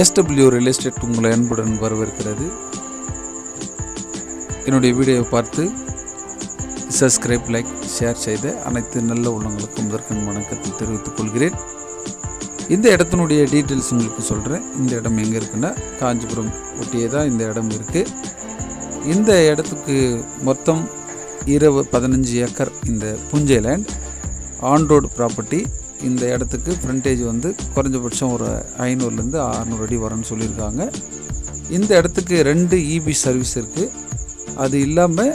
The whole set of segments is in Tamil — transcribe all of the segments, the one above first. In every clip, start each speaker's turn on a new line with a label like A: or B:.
A: எஸ்டபிள்யூ ரியல் எஸ்டேட் உங்களை அன்புடன் வரவேற்கிறது. என்னுடைய வீடியோவை பார்த்து சப்ஸ்கிரைப் லைக் ஷேர் செய்த அனைத்து நல்ல உள்ளங்களுக்கும் முதற்கண் வணக்கத்தை தெரிவித்துக் கொள்கிறேன். இந்த இடத்தினுடைய டீட்டெயில்ஸ் உங்களுக்கு சொல்கிறேன் இந்த இடம் எங்கே இருக்குன்னா காஞ்சிபுரம் ஒட்டியே தான் இந்த இடம் இருக்குது இந்த இடத்துக்கு மொத்தம் இருபது பதினஞ்சு ஏக்கர் இந்த புஞ்சை லேண்ட் ஆன் ரோடு ப்ராப்பர்ட்டி இந்த இடத்துக்கு ஃப்ரண்டேஜ் வந்து குறைஞ்சபட்சம் ஒரு ஐநூறுலேருந்து அறநூறு அடி வரும்னு சொல்லியிருக்காங்க. இந்த இடத்துக்கு ரெண்டு இபி சர்வீஸ் இருக்குது அது இல்லாமல்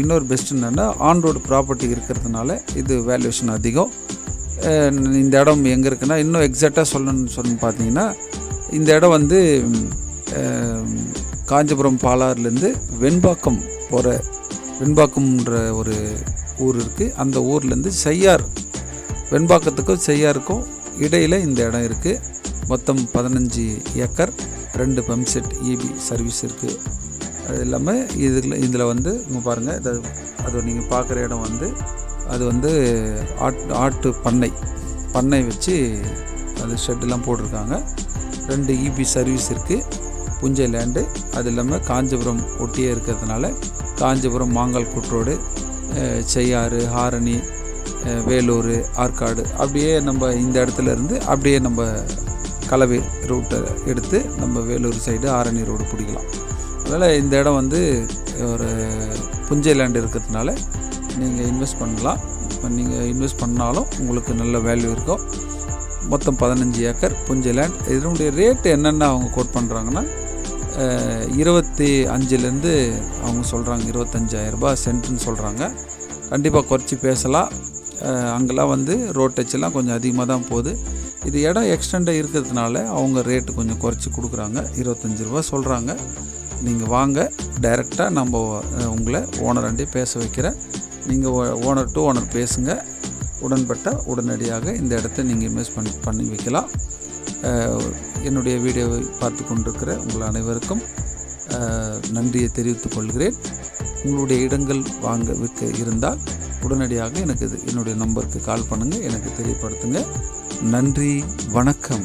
A: இன்னொரு பெஸ்ட் என்னென்னா ஆன் ரோடு ப்ராப்பர்ட்டி இருக்கிறதுனால இது வேல்யூஷன் அதிகம். இந்த இடம் எங்கே இருக்குன்னா இன்னும் எக்ஸாக்டாக சொல்லணும்னு சொல்லி பார்த்தீங்கன்னா இந்த இடம் வந்து காஞ்சிபுரம் பாலாறுலேருந்து வெண்பாக்கம் போகிற வெண்பாக்கம்ன்ற ஒரு ஊர் இருக்குது அந்த ஊர்லேருந்து செய்யார் வெண்பாக்கத்துக்கும் செய்யாருக்கும் இடையில் இந்த இடம் இருக்குது மொத்தம் பதினஞ்சு ஏக்கர் ரெண்டு பம்ப் செட் இபி சர்வீஸ் இருக்குது அது இல்லாமல் இதில் இதில் வந்து இங்கே பாருங்கள் இது அது நீங்கள் பார்க்குற இடம் வந்து அது வந்து ஆட் ஆட்டு பண்ணை. பண்ணை வச்சு அது ஷெட்டெல்லாம் போட்டிருக்காங்க. ரெண்டு இபி சர்வீஸ் இருக்குது புஞ்சை லேண்டு அது இல்லாமல் காஞ்சிபுரம் ஒட்டியே இருக்கிறதுனால காஞ்சிபுரம் மாங்கால் குற்றோடு செய்யாறு ஹாரணி வேலூர் ஆற்காடு அப்படியே நம்ம இந்த இடத்துல இருந்து அப்படியே நம்ம கலவை ரூட்டை எடுத்து நம்ம வேலூர் சைடு ஆரணி ரோடு பிடிக்கலாம். அதனால் இந்த இடம் வந்து ஒரு புஞ்சை லேண்ட் இருக்கிறதுனால நீங்கள் இன்வெஸ்ட் பண்ணலாம். இப்போ நீங்கள் இன்வெஸ்ட் பண்ணாலும் உங்களுக்கு நல்ல வேல்யூ இருக்கும். மொத்தம் பதினஞ்சு ஏக்கர் புஞ்சை லேண்ட் இதனுடைய ரேட்டு என்னென்ன அவங்க கோட் பண்ணுறாங்கன்னா இருபத்தி அஞ்சுலேருந்து அவங்க சொல்கிறாங்க இருபத்தஞ்சாயிரம் சென்ட்டுன்னு சொல்கிறாங்க கண்டிப்பாக குறைச்சி பேசலாம். அங்கெல்லாம் வந்து ரோட் டச்செல்லாம் கொஞ்சம் அதிகமாக தான் போகுது. இது இடம் எக்ஸ்டெண்டாக இருக்கிறதுனால அவங்க ரேட்டு கொஞ்சம் குறைச்சி கொடுக்குறாங்க. இருபத்தஞ்சி ரூபா சொல்கிறாங்க நீங்கள் வாங்க. டைரெக்டாக நம்ம உங்களை ஓனராண்டே பேச வைக்கிறேன். நீங்கள் ஓனர் டு ஓனர் பேசுங்க. உடன்பட்ட உடனடியாக இந்த இடத்த நீங்கள் இன்வெஸ்ட் பண்ணி பண்ணி வைக்கலாம். என்னுடைய வீடியோவை பார்த்து கொண்டிருக்கிற உங்கள் அனைவருக்கும் நன்றியை தெரிவித்துக் கொள்கிறேன். உங்களுடைய இடங்கள் வாங்க விற்க இருந்தால் உடனடியாக எனக்கு இது என்னுடைய நம்பருக்கு கால் பண்ணுங்கள் எனக்கு தெரியப்படுத்துங்க. நன்றி வணக்கம்.